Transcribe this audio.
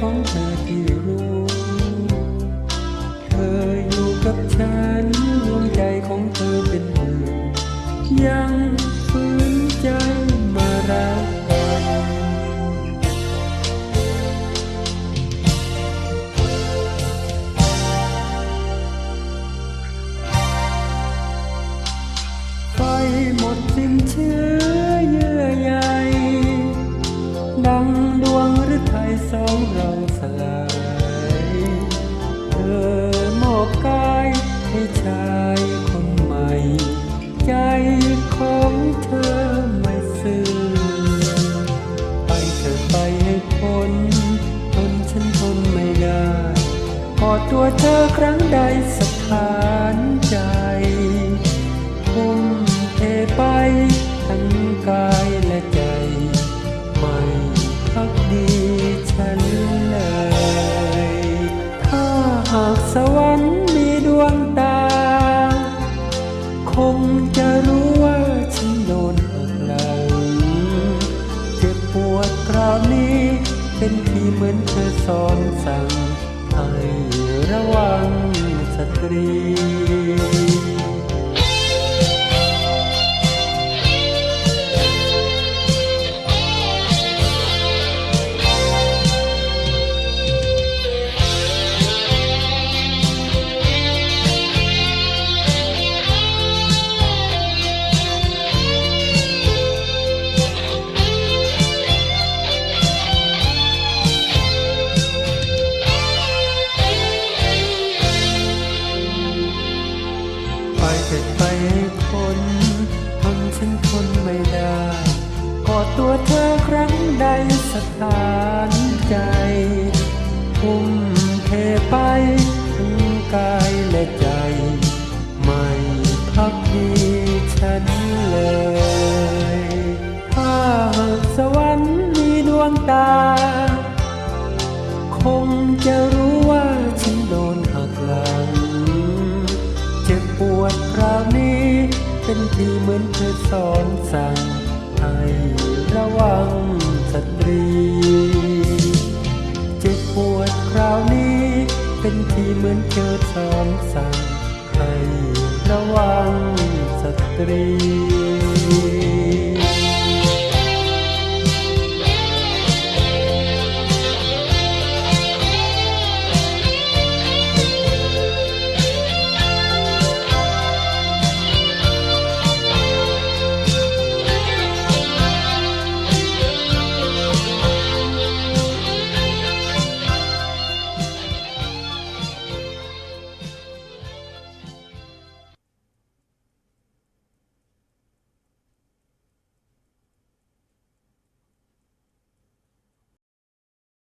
ของเธอที่รู้ เธออยู่กับฉันดวงใจของเธอเป็นหมื่นยัง ตัวเธอครั้งใดสถานใจทุ่มเทไปทั้งกายและใจ ไม่พักดีฉันเลย ถ้าหากสวรรค์มีดวงตา คงจะรู้ว่าฉันโดนหักหลังเจ็บปวดคราวนี้ เป็นที่เหมือนเธอสอนสั่งให้ ระวังสตรี ฉันทนไม่ได้กอดตัวเธอครั้งใดสถานใจทุ่มเทไปทั้งกายและใจ ไม่พักดีฉันเลยถ้าหากสวรรค์มีดวงตา คงจะรู้ว่าฉันโดนหักหลัง เจ็บปวดคราวนี้ เป็นที่เหมือนเธอสอนสั่งให้ระวังสตรี เจ็บปวดคราวนี้ เป็นที่เหมือนเธอสอนสั่งให้ระวังสตรี